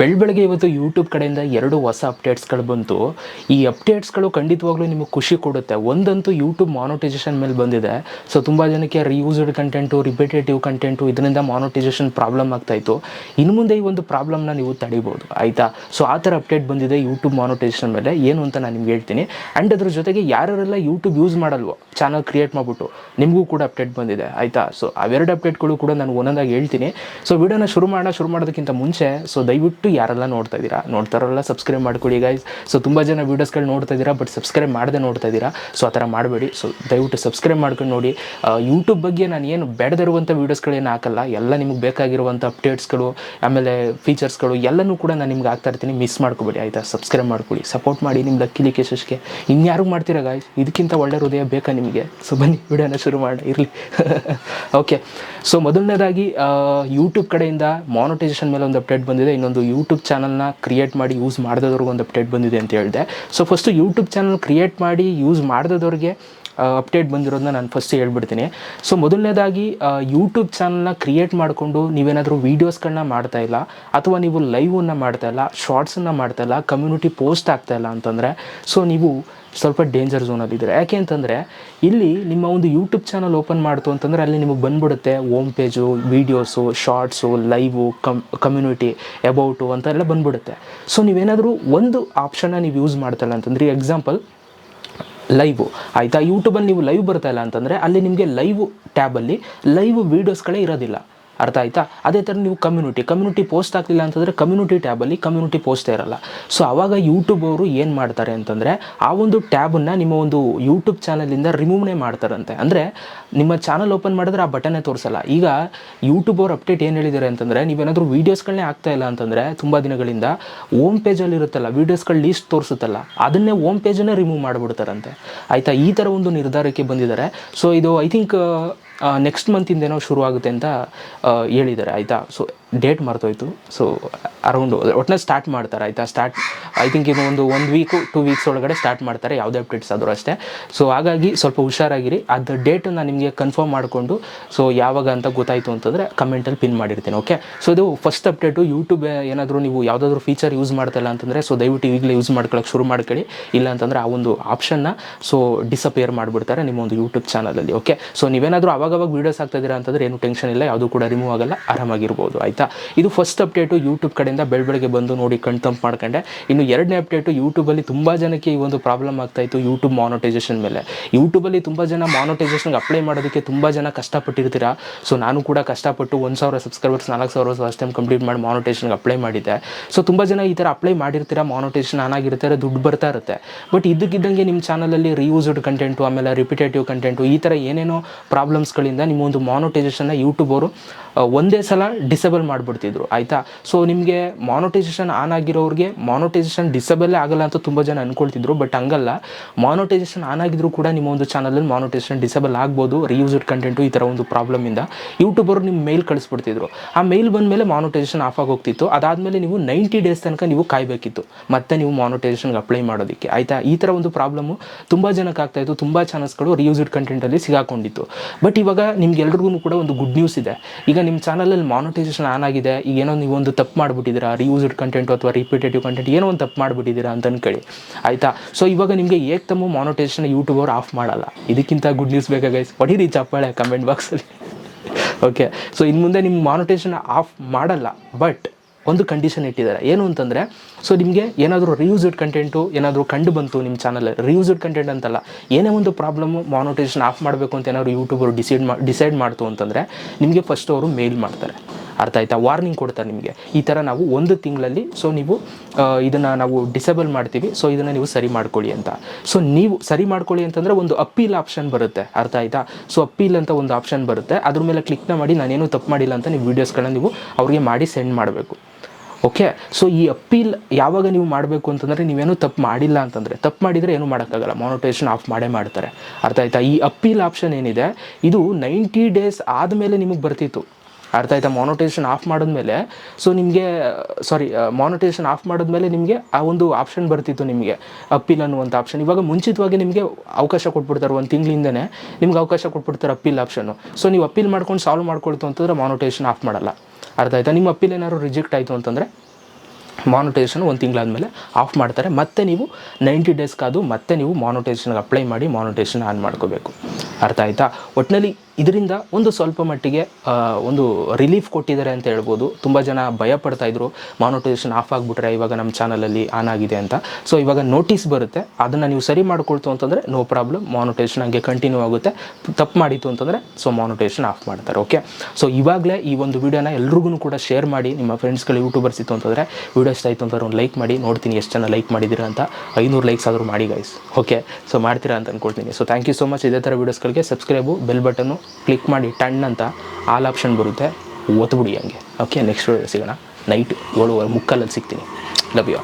ಬೆಳ್ ಬೆಳಗ್ಗೆ ಇವತ್ತು ಯೂಟ್ಯೂಬ್ ಕಡೆಯಿಂದ ಎರಡು ಹೊಸ ಅಪ್ಡೇಟ್ಸ್ಗಳು ಬಂತು. ಈ ಅಪ್ಡೇಟ್ಸ್ಗಳು ಖಂಡಿತವಾಗ್ಲೂ ನಿಮಗೆ ಖುಷಿ ಕೊಡುತ್ತೆ. ಒಂದಂತೂ ಯೂಟ್ಯೂಬ್ ಮಾನಿಟೈಸೇಷನ್ ಮೇಲೆ ಬಂದಿದೆ. ಸೊ ತುಂಬ ಜನಕ್ಕೆ ರಿಯೂಸ್ಡ್ ಕಂಟೆಂಟು ರಿಪಿಟೇಟಿವ್ ಕಂಟೆಂಟು ಇದರಿಂದ ಮಾನಿಟೈಸೇಷನ್ ಪ್ರಾಬ್ಲಮ್ ಆಗ್ತಾಯಿತ್ತು ಇನ್ನು ಮುಂದೆ ಈ ಒಂದು ಪ್ರಾಬ್ಲಮ್ನ ನೀವು ತಡಿಬೋದು. ಆಯಿತಾ? ಸೊ ಆ ಥರ ಅಪ್ಡೇಟ್ ಬಂದಿದೆ ಯೂಟ್ಯೂಬ್ ಮಾನಿಟೈಸೇಷನ್ ಮೇಲೆ. ಏನು ಅಂತ ನಾನು ನಿಮ್ಗೆ ಹೇಳ್ತೀನಿ. ಆ್ಯಂಡ್ ಅದ್ರ ಜೊತೆಗೆ ಯಾರೆಲ್ಲ ಯೂಟ್ಯೂಬ್ ಯೂಸ್ ಮಾಡಲ್ವೋ ಚಾನಲ್ ಕ್ರಿಯೇಟ್ ಮಾಡಿಬಿಟ್ಟು, ನಿಮಗೂ ಕೂಡ ಅಪ್ಡೇಟ್ ಬಂದಿದೆ. ಆಯಿತಾ? ಸೊ ಅವೆರಡು ಅಪ್ಡೇಟ್ಗಳು ಕೂಡ ನಾನು ಒಂದೊಂದಾಗಿ ಹೇಳ್ತೀನಿ. ಸೊ ವಿಡಿಯೋನ ಶುರು ಮಾಡೋಣ. ಶುರು ಮಾಡೋದಕ್ಕಿಂತ ಮುಂಚೆ ಸೊ ದಯವಿಟ್ಟು ಯಾರೆಲ್ಲ ನೋಡ್ತಾ ಇದ್ದೀರಾ? ನೋಡ್ತಾರಲ್ಲ ಸಬ್ಸ್ಕ್ರೈಬ್ ಮಾಡ್ಕೊಳ್ಳಿ ಗೈಸ್ ಸೊ ತುಂಬ ಜನ ವೀಡಿಯೋಸ್ಗಳು ನೋಡ್ತಾ ಇದ್ದೀರಾ ಬಟ್ ಸಬ್ಸ್ಕ್ರೈಬ್ ಮಾಡದೆ ನೋಡ್ತಾ ಇದ್ದೀರಾ? ಸೊ ಆ ಥರ ಮಾಡಬೇಡಿ. ಸೊ ದಯವಿಟ್ಟು ಸಬ್ಸ್ಕ್ರೈಬ್ ಮಾಡ್ಕೊಂಡು ನೋಡಿ. ಯೂಟ್ಯೂಬ್ ಬಗ್ಗೆ ನಾನು ಏನು ಬೇಡದಿರುವಂಥ ವೀಡಿಯೋಸ್ಗಳೇನು ಹಾಕಲ್ಲ, ಎಲ್ಲ ನಿಮಗೆ ಬೇಕಾಗಿರುವಂಥ ಅಪ್ಡೇಟ್ಸ್ಗಳು ಆಮೇಲೆ ಫೀಚರ್ಸ್ಗಳು ಎಲ್ಲನೂ ಕೂಡ ನಾನು ನಿಮ್ಗೆ ಆಗ್ತಾ ಇರ್ತೀನಿ. ಮಿಸ್ ಮಾಡ್ಕೊಬೇಡಿ, ಆಯಿತಾ? ಸಬ್ಸ್ಕ್ರೈಬ್ ಮಾಡ್ಕೊಳ್ಳಿ ಸಪೋರ್ಟ್ ಮಾಡಿ ನಿಮ್ಮ ಲಕ್ಕಿಲಿ ಕೇಶಸ್ಗೆ ಇನ್ಯಾರು ಮಾಡ್ತೀರಾ ಗಾಯ್ಸ್ ಇದಕ್ಕಿಂತ ಒಳ್ಳೆ ಹೃದಯ ಬೇಕಾ ನಿಮಗೆ? ಸೊ ಬನ್ನಿ ವಿಡಿಯೋನ ಶುರು ಮಾಡಿ, ಇರಲಿ. ಓಕೆ ಸೊ ಮೊದಲನೇದಾಗಿ ಯೂಟ್ಯೂಬ್ ಕಡೆಯಿಂದ ಮಾನಿಟೈಸೇಷನ್ ಮೇಲೆ ಒಂದು ಅಪ್ಡೇಟ್ ಬಂದಿದೆ. ಇನ್ನೊಂದು ಯೂಟ್ಯೂಬ್ ಚಾನಲ್ನ ಕ್ರಿಯೇಟ್ ಮಾಡಿ ಯೂಸ್ ಮಾಡಿದವ್ರಿಗೆ ಒಂದು ಅಪ್ಡೇಟ್ ಬಂದಿದೆ ಅಂತ ಹೇಳಿದೆ. So first YouTube channel create ಮಾಡಿ ಯೂಸ್ ಮಾಡಿದವ್ರಿಗೆ ಅಪ್ಡೇಟ್ ಬಂದಿರೋದನ್ನ ನಾನು ಫಸ್ಟ್ ಹೇಳ್ಬಿಡ್ತೀನಿ. ಸೊ ಮೊದಲನೇದಾಗಿ ಯೂಟ್ಯೂಬ್ ಚಾನಲ್ನ ಕ್ರಿಯೇಟ್ ಮಾಡಿಕೊಂಡು ನೀವೇನಾದರೂ ವೀಡಿಯೋಸ್ಗಳನ್ನ ಮಾಡ್ತಾ ಇಲ್ಲ, ಅಥವಾ ನೀವು ಲೈವನ್ನು ಮಾಡ್ತಾ ಇಲ್ಲ ಶಾರ್ಟ್ಸನ್ನು ಮಾಡ್ತಾ ಇಲ್ಲ ಕಮ್ಯುನಿಟಿ ಪೋಸ್ಟ್ ಆಗ್ತಾ ಇಲ್ಲ ಅಂತಂದರೆ ಸೊ ನೀವು ಸ್ವಲ್ಪ ಡೇಂಜರ್ ಝೋನಲ್ಲಿದ್ದೀರಾ ಯಾಕೆ ಅಂತಂದರೆ, ಇಲ್ಲಿ ನಿಮ್ಮ ಒಂದು ಯೂಟ್ಯೂಬ್ ಚಾನಲ್ ಓಪನ್ ಮಾಡ್ತು ಅಂತಂದರೆ ಅಲ್ಲಿ ನಿಮಗೆ ಬಂದ್ಬಿಡುತ್ತೆ home page videos shorts live come community about ಅಂತ ಎಲ್ಲ ಬಂದ್ಬಿಡುತ್ತೆ. ಸೊ ನೀವೇನಾದರೂ ಒಂದು ಆಪ್ಷನ್ನ ನೀವು ಯೂಸ್ ಮಾಡ್ತಾಯಿಲ್ಲ ಅಂತಂದ್ರೆ ಎಕ್ಸಾಂಪಲ್ ಲೈವು ಆಯಿತಾ? ಯೂಟ್ಯೂಬಲ್ಲಿ ನೀವು ಲೈವ್ ಬರ್ತಾ ಇಲ್ಲ ಅಂತಂದರೆ ಅಲ್ಲಿ ನಿಮಗೆ ಲೈವ್ ಟ್ಯಾಬಲ್ಲಿ ಲೈವ್ ವೀಡಿಯೋಸ್ಗಳೇ ಇರೋದಿಲ್ಲ. ಅರ್ಥ ಆಯ್ತಾ? ಅದೇ ಥರ ನೀವು ಕಮ್ಯುನಿಟಿ ಕಮ್ಯುನಿಟಿ ಪೋಸ್ಟ್ ಆಗಲಿಲ್ಲ ಅಂತಂದರೆ ಕಮ್ಯುನಿಟಿ ಟ್ಯಾಬಲ್ಲಿ ಕಮ್ಯುನಿಟಿ ಪೋಸ್ಟ್ ಇರಲ್ಲ. ಸೊ ಆವಾಗ ಯೂಟ್ಯೂಬ್ ಅವರು ಏನು ಮಾಡ್ತಾರೆ ಅಂತಂದರೆ ಆ ಒಂದು ಟ್ಯಾಬನ್ನು ನಿಮ್ಮ ಒಂದು ಯೂಟ್ಯೂಬ್ ಚಾನಲಿಂದ ರಿಮೂವ್ನೇ ಮಾಡ್ತಾರಂತೆ. ಅಂದರೆ ನಿಮ್ಮ ಚಾನಲ್ ಓಪನ್ ಮಾಡಿದ್ರೆ ಆ ಬಟನ್ನೇ ತೋರಿಸಲ್ಲ. ಈಗ ಯೂಟ್ಯೂಬ್ ಅವರು ಅಪ್ಡೇಟ್ ಏನು ಹೇಳಿದ್ದಾರೆ ಅಂತಂದರೆ ನೀವೇನಾದರೂ ವೀಡಿಯೋಸ್ಗಳನ್ನೇ ಆಗ್ತಾ ಇಲ್ಲ ಅಂತಂದರೆ ತುಂಬ ದಿನಗಳಿಂದ ಓಮ್ ಪೇಜಲ್ಲಿ ಇರುತ್ತಲ್ಲ ವೀಡಿಯೋಸ್ಗಳ ಲೀಸ್ಟ್ ತೋರಿಸುತ್ತಲ್ಲ, ಅದನ್ನೇ ಓಮ್ ಪೇಜನ್ನೇ ರಿಮೂವ್ ಮಾಡಿಬಿಡ್ತಾರಂತೆ. ಆಯಿತಾ? ಈ ಥರ ಒಂದು ನಿರ್ಧಾರಕ್ಕೆ ಬಂದಿದ್ದಾರೆ. ಸೊ ಇದು ಐ ಥಿಂಕ್ ನೆಕ್ಸ್ಟ್ ಮಂತಿಂದೇನೋ ಶುರು ಆಗುತ್ತೆ ಅಂತ ಹೇಳಿದ್ದಾರೆ ಆಯಿತಾ? ಸೊ ಡೇಟ್ ಮರ್ತೋಯ್ತು. ಸೊ ಅರೌಂಡ್ ಒಟ್ಟಿನಲ್ಲಿ ಸ್ಟಾರ್ಟ್ ಮಾಡ್ತಾರೆ, ಆಯಿತಾ? ಸ್ಟಾರ್ಟ್ ಐ ಥಿಂಕ್ ಇನ್ನು ಒಂದು ಒಂದು ವೀಕು ಟೂ ವೀಕ್ಸ್ ಒಳಗಡೆ ಸ್ಟಾರ್ಟ್ ಮಾಡ್ತಾರೆ, ಯಾವುದೇ ಅಪ್ಡೇಟ್ಸ್ ಆದರೂ ಅಷ್ಟೇ. ಸೊ ಹಾಗಾಗಿ ಸ್ವಲ್ಪ ಹುಷಾರಾಗಿರಿ. ಅದು ಡೇಟ್ ನಾನು ನಿಮಗೆ ಕನ್ಫರ್ಮ್ ಮಾಡಿಕೊಂಡು ಸೊ ಯಾವಾಗ ಅಂತ ಗೊತ್ತಾಯಿತು ಅಂತಂದರೆ ಕಮೆಂಟಲ್ಲಿ ಪಿನ್ ಮಾಡಿರ್ತೀನಿ ಓಕೆ ಸೊ ಇದು ಫಸ್ಟ್ ಅಪ್ಡೇಟು ಯೂಟ್ಯೂಬ್ ಏನಾದರೂ ನೀವು ಯಾವುದಾದ್ರೂ ಫೀಚರ್ ಯೂಸ್ ಮಾಡ್ತಾಯಿಲ್ಲ ಅಂತಂದರೆ ಸೊ ದಯವಿಟ್ಟು ಈಗಲೇ ಯೂಸ್ ಮಾಡ್ಕೊಳ್ಳೋಕೆ ಶುರು ಮಾಡ್ಕೊಳ್ಳಿ. ಇಲ್ಲ ಅಂತಂದರೆ ಆ ಒಂದು ಆಪ್ಷನ್ನ ಸೊ ಡಿಸಪಿಯರ್ ಮಾಡಿಬಿಡ್ತಾರೆ ನಿಮ್ಮ ಒಂದು ಯೂಟ್ಯೂಬ್ ಚಾನಲಲ್ಲಿ ಓಕೆ ಸೊ ನೀವೇನಾದರೂ ಅವಾಗವಾಗ ವೀಡಿಯೋಸ್ ಆಗ್ತಾ ಇದ್ದೀರಾ ಅಂತಂದರೆ ಏನು ಟೆನ್ಷನ್ ಇಲ್ಲ, ಯಾವುದೂ ಕೂಡ ರಿಮೂವ್ ಆಗಲ್ಲ, ಆರಾಮಾಗಿರ್ಬೋದು, ಆಯಿತಾ? ಇದು ಫಸ್ಟ್ ಅಪ್ಡೇಟು ಯೂಟ್ಯೂಬ್ ಕಡೆಯಿಂದ ಬೆಳ ಬೆಳಗ್ಗೆ ಬಂದು ನೋಡಿ ಕಣ್ತಂಪ್ ಮಾಡ್ಕೊಂಡೆ. ಇನ್ನು ಎರಡನೇ ಅಪ್ಡೇಟು ಯೂಟ್ಯೂಬಲ್ಲಿ ತುಂಬ ಜನಕ್ಕೆ ಈ ಒಂದು ಪ್ರಾಬ್ಲಮ್ ಆಗ್ತಾಯಿತ್ತು ಯೂಟ್ಯೂಬ್ ಮಾನಿಟೈಸೇಷನ್ ಮೇಲೆ. ಯೂಟ್ಯೂಬಲ್ಲಿ ತುಂಬ ಜನ ಮಾನಿಟೈಸೇಷನ್ಗೆ ಅಪ್ಲೈ ಮಾಡೋದಕ್ಕೆ ತುಂಬ ಜನ ಕಷ್ಟಪಟ್ಟಿರ್ತೀರಾ? ಸೊ ನಾನು ಕೂಡ ಕಷ್ಟಪಟ್ಟು ಒಂದು ಸಾವಿರ ಸಬ್ಸ್ಕ್ರೈಬರ್ಸ್ ನಾಲ್ಕು ಸಾವಿರ ಫಸ್ಟ್ ಟೈಮ್ ಕಂಪ್ಲೀಟ್ ಮಾಡಿ ಮಾನಿಟೈಸೇಷನ್ಗೆ ಅಪ್ಲೈ ಮಾಡಿದ್ದೆ. ಸೊ ತುಂಬ ಜನ ಈ ಥರ ಅಪ್ಲೈ ಮಾಡಿರ್ತೀರಾ? ಮಾನಿಟೈಸೇಷನ್ ಆನ್ ಆಗಿರ್ತಾರೆ, ದುಡ್ಡು ಬರ್ತಾ ಇರುತ್ತೆ. ಬಟ್ ಇದ್ದಕ್ಕಿದ್ದಂಗೆ ನಿಮ್ಮ ಚಾನಲಲ್ಲಿ ರಿಯೂಸ್ಡ್ ಕಂಟೆಂಟು ಆಮೇಲೆ ರಿಪಿಟೇಟಿವ್ ಕಂಟೆಂಟು ಈ ಥರ ಏನೇನೋ ಪ್ರಾಬ್ಲಮ್ಸ್ಗಳಿಂದ ನಿಮ್ಮ ಒಂದು ಮಾನಿಟೈಸೇಷನ್ನ ಯೂಟ್ಯೂಬ್ ಅವರು ಒಂದೇ ಸಲ ಡಿಸೇಬಲ್ ಮಾಡಿಬಿಡ್ತಿದ್ರು, ಆಯಿತಾ? ಸೊ ನಿಮಗೆ ಮಾನಿಟೈಸೇಷನ್ ಆನ್ ಆಗಿರೋರಿಗೆ ಮಾನಿಟೈಸೇಷನ್ ಡಿಸೇಬಲ್ಲೇ ಆಗಲ್ಲ ಅಂತ ತುಂಬ ಜನ ಅಂದ್ಕೊಳ್ತಿದ್ರು ಬಟ್ ಹಂಗಲ್ಲ. ಮಾನಿಟೈಸೇಷನ್ ಆನ್ ಆಗಿದ್ರು ಕೂಡ ನಿಮ್ಮ ಒಂದು ಚಾನಲಲ್ಲಿ ಮಾನಿಟೈಸೇಷನ್ ಡಿಸೇಬಲ್ ಆಗ್ಬೋದು ರೀಯೂಸ್ಡ್ ಕಂಟೆಂಟು ಈ ಥರ ಒಂದು ಪ್ರಾಬ್ಲಮ್ ಇಂದ. ಅವರು ನಿಮ್ಮ ಮೇಲ್ ಕಳಿಸ್ಬಿಡ್ತಿದ್ರು. ಆ ಮೇಲ್ ಬಂದ ಮೇಲೆ ಮಾನಿಟೈಸೇಷನ್ ಆಫ್ ಆಗೋಗ್ತಿತ್ತು ಅದಾದಮೇಲೆ ನೀವು ನೈಂಟಿ ಡೇಸ್ ತನಕ ನೀವು ಕಾಯಬೇಕಿತ್ತು. ಮತ್ತೆ ನೀವು ಮಾನಿಟೈಸೇಷನ್ಗೆ ಅಪ್ಲೈ ಮಾಡೋದಕ್ಕೆ, ಆಯಿತಾ? ಈ ಥರ ಒಂದು ಪ್ರಾಬ್ಲಮ್ಮು ತುಂಬ ಜನಕ್ಕೆ ಆಗ್ತಾ ಇತ್ತು. ತುಂಬ ಚಾನಲ್ಸ್ಗಳು ರಿಯೂಸ್ಡ್ ಕಂಟೆಂಟಲ್ಲಿ ಸಿಗಾಕೊಂಡಿತ್ತು. ಬಟ್ ಇವಾಗ ನಿಮ್ಗೆಲ್ರಿಗೂ ಕೂಡ ಒಂದು ಗುಡ್ ನ್ಯೂಸ್ ಇದೆ. ಈಗ ನಿಮ್ಮ ಚಾನಲಲ್ಲಿ ಮಾನಿಟೈಸೇಷನ್ ಆನ್ ಆಗಿದೆ, ಈಗ ಏನೋ ನೀವು ಒಂದು ತಪ್ಪು ಮಾಡಿಬಿಟ್ಟಿದ್ದೀರಾ ರಿಯೂಸ್ಡ್ ಕಂಟೆಂಟು ಅಥವಾ ರಿಪಿಟೇಟಿವ್ ಕಂಟೆಂಟ್ ಏನೋ ಒಂದು ತಪ್ಪು ಮಾಡಿಬಿಟ್ಟಿದ್ದೀರಾ ಅಂತ ಅಂದ್ಕೊಳ್ಳಿ ಆಯಿತಾ? ಸೊ ಇವಾಗ ನಿಮಗೆ ಏಕ್ತಮ್ಮು ಮಾನಿಟೈಸೇಷನ್ ಯೂಟ್ಯೂಬ್ ಅವ್ರು ಆಫ್ ಮಾಡಲ್ಲ. ಇದಕ್ಕಿಂತ ಗುಡ್ ನ್ಯೂಸ್ ಬೇಕಾ ಗೈಸ್ ಹೊಡೀರಿ ಚಪ್ಪಾಳೆ ಕಮೆಂಟ್ ಬಾಕ್ಸಲ್ಲಿ ಓಕೆ ಸೊ ಇನ್ನು ಮುಂದೆ ನಿಮ್ಮ ಮಾನಿಟೇಷನ್ ಆಫ್ ಮಾಡಲ್ಲ ಬಟ್ ಒಂದು ಕಂಡೀಷನ್ ಇಟ್ಟಿದ್ದಾರೆ. ಏನು ಅಂತಂದರೆ ಸೊ ನಿಮಗೆ ಏನಾದರೂ ರಿಯೂಸ್ಡ್ ಕಂಟೆಂಟು ಏನಾದರೂ ಕಂಡು ಬಂತು ನಿಮ್ಮ ಚಾನಲ್ ರಿಯೂಸ್ಡ್ ಕಂಟೆಂಟ್ ಅಂತಲ್ಲ, ಏನೇ ಒಂದು ಪ್ರಾಬ್ಲಮ್ಮು ಮಾನಿಟೇಷನ್ ಆಫ್ ಮಾಡಬೇಕು ಅಂತ ಏನಾದ್ರು ಯೂಟ್ಯೂಬರು ಡಿಸೈಡ್ ಮಾ ಡಿಸೈಡ್ ಮಾಡ್ತು ಅಂತಂದರೆ, ನಿಮಗೆ ಫಸ್ಟ್ ಅವರು ಮೇಲ್ ಮಾಡ್ತಾರೆ. ಅರ್ಥ ಆಯ್ತಾ? ವಾರ್ನಿಂಗ್ ಕೊಡ್ತಾರೆ ನಿಮಗೆ. ಈ ಥರ ನಾವು ಒಂದು ತಿಂಗಳಲ್ಲಿ ಸೊ ನೀವು ಇದನ್ನು ನಾವು ಡಿಸೇಬಲ್ ಮಾಡ್ತೀವಿ ಸೊ ಇದನ್ನು ನೀವು ಸರಿ ಮಾಡ್ಕೊಳ್ಳಿ ಅಂತ. ಸೊ ನೀವು ಸರಿ ಮಾಡ್ಕೊಳ್ಳಿ ಅಂತಂದರೆ ಒಂದು ಅಪ್ಪೀಲ್ ಆಪ್ಷನ್ ಬರುತ್ತೆ. ಅರ್ಥ ಆಯ್ತಾ? ಸೊ ಅಪ್ಪೀಲ್ ಅಂತ ಒಂದು ಆಪ್ಷನ್ ಬರುತ್ತೆ. ಅದ್ರ ಮೇಲೆ ಕ್ಲಿಕ್ನ ಮಾಡಿ, ನಾನೇನು ತಪ್ಪು ಮಾಡಿಲ್ಲ ಅಂತ ನೀವು ವೀಡಿಯೋಸ್ಗಳನ್ನ ನೀವು ಅವ್ರಿಗೆ ಮಾಡಿ ಸೆಂಡ್ ಮಾಡಬೇಕು. ಓಕೆ ಸೊ ಈ ಅಪ್ಪೀಲ್ ಯಾವಾಗ ನೀವು ಮಾಡಬೇಕು ಅಂತಂದರೆ ನೀವೇನು ತಪ್ಪು ಮಾಡಿಲ್ಲ ಅಂತಂದರೆ. ತಪ್ಪು ಮಾಡಿದರೆ ಏನು ಮಾಡೋಕ್ಕಾಗಲ್ಲ. ಮೋನಿಟೈಸೇಷನ್ ಆಫ್ ಮಾಡೇ ಮಾಡ್ತಾರೆ. ಅರ್ಥ ಆಯ್ತಾ? ಈ ಅಪ್ಪೀಲ್ ಆಪ್ಷನ್ ಏನಿದೆ? ಇದು ನೈಂಟಿ ಡೇಸ್ ಆದಮೇಲೆ ನಿಮಗೆ ಬರ್ತಿತ್ತು. ಅರ್ಥ ಆಯ್ತಾ? ಮಾನಿಟೈಸೇಷನ್ ಆಫ್ ಮಾಡಿದ್ಮೇಲೆ ಸೊ ನಿಮಗೆ ಸಾರಿ ಮಾನಿಟೈಸೇಷನ್ ಆಫ್ ಮಾಡಿದ್ಮೇಲೆ ನಿಮಗೆ ಆ ಒಂದು ಆಪ್ಷನ್ ಬರ್ತಿತ್ತು ನಿಮಗೆ. ಅಪ್ಪೀಲ್ ಅನ್ನುವಂಥ ಆಪ್ಷನ್ ಇವಾಗ ಮುಂಚಿತವಾಗಿ ನಿಮಗೆ ಅವಕಾಶ ಕೊಟ್ಬಿಡ್ತಾರೆ, ಒಂದು ತಿಂಗಳಿಂದನೇ ನಿಮ್ಗೆ ಅವಕಾಶ ಕೊಟ್ಬಿಡ್ತಾರೆ ಅಪ್ಪೀಲ್ ಆಪ್ಷನ್ನು ಸೊ ನೀವು ಅಪ್ಪೀಲ್ ಮಾಡ್ಕೊಂಡು ಸಾಲ್ವ್ ಮಾಡ್ಕೊಳ್ತು ಅಂತಂದ್ರೆ ಮಾನಿಟೈಸೇಷನ್ ಆಫ್ ಮಾಡಲ್ಲ. ಅರ್ಥ ಆಯ್ತಾ? ನಿಮ್ಮ ಅಪ್ಪೀಲ್ ಏನಾದ್ರು ರಿಜೆಕ್ಟ್ ಆಯಿತು ಅಂತಂದರೆ ಮಾನಿಟೈಸೇಷನ್ ಒಂದು ತಿಂಗಳಾದಮೇಲೆ ಆಫ್ ಮಾಡ್ತಾರೆ. ಮತ್ತೆ ನೀವು ನೈಂಟಿ ಡೇಸ್ ಕಾದು ಮತ್ತೆ ನೀವು ಮಾನಿಟೈಸೇಷನ್ಗೆ ಅಪ್ಲೈ ಮಾಡಿ ಮಾನಿಟೈಸೇಷನ್ ಆನ್ ಮಾಡ್ಕೋಬೇಕು. ಅರ್ಥ ಆಯಿತಾ? ಒಟ್ಟಿನಲ್ಲಿ ಇದರಿಂದ ಒಂದು ಸ್ವಲ್ಪ ಮಟ್ಟಿಗೆ ಒಂದು ರಿಲೀಫ್ ಕೊಟ್ಟಿದ್ದಾರೆ ಅಂತ ಹೇಳ್ಬೋದು. ತುಂಬ ಜನ ಭಯ ಪಡ್ತಾಯಿದ್ರು ಮಾನಿಟೈಸೇಷನ್ ಆಫ್ ಆಗಿಬಿಟ್ರೆ ಇವಾಗ ನಮ್ಮ ಚಾನಲಲ್ಲಿ ಆನ್ ಆಗಿದೆ ಅಂತ. ಸೊ ಇವಾಗ ನೋಟಿಸ್ ಬರುತ್ತೆ. ಅದನ್ನು ನೀವು ಸರಿ ಮಾಡ್ಕೊಳ್ತು ಅಂತಂದರೆ ನೋ ಪ್ರಾಬ್ಲಮ್ ಮಾನಿಟೈಸೇಷನ್ ಹಾಗೆ ಕಂಟಿನ್ಯೂ ಆಗುತ್ತೆ. ತಪ್ಪು ಮಾಡಿತ್ತು ಅಂತಂದರೆ ಸೊ ಮಾನಿಟೈಸೇಷನ್ ಆಫ್ ಮಾಡ್ತಾರೆ. ಓಕೆ ಸೊ ಇವಾಗಲೇ ಈ ಒಂದು ವಿಡಿಯೋನ ಎಲ್ರಿಗೂ ಕೂಡ ಶೇರ್ ಮಾಡಿ. ನಿಮ್ಮ ಫ್ರೆಂಡ್ಸ್ಗಳು ಯೂಟ್ಯೂಬರ್ಸ್ ಇತ್ತು ಅಂತಂದರೆ ವೀಡಿಯೋ ಇಷ್ಟ ಆಯಿತು ಅಂತಂದ್ರೆ ಒಂದು ಲೈಕ್ ಮಾಡಿ. ನೋಡ್ತೀನಿ ಎಷ್ಟು ಜನ ಲೈಕ್ ಮಾಡಿದ್ದೀರಾ ಅಂತ. ಐನೂರು ಲೈಕ್ಸ್ ಆದರೂ ಮಾಡಿ ಗೈಸ್ ಓಕೆ ಸೊ ಮಾಡ್ತೀರಾ ಅಂತ ಅಂದ್ಕೊಳ್ತೀನಿ so thank you so much ಇದೇ ಥರ ವೀಡಿಯೋಸ್ಗಳಿಗೆ ಸಬ್ಸ್ಕ್ರೈಬು ಬೆಲ್ ಬಟನ್ನು ಕ್ಲಿಕ್ ಮಾಡಿ ಟಣ್ ಅಂತ ಆಲ್ ಆಪ್ಷನ್ ಬರುತ್ತೆ. ಓದ್ಬಿಡಿ ಹಂಗೆ. ಓಕೆ ನೆಕ್ಸ್ಟ್ ಸಿಗೋಣ. ನೈಟ್ ಏಳುವರೆ ಮುಕ್ಕಲ್ಲಲ್ಲಿ ಸಿಗ್ತೀನಿ. Love you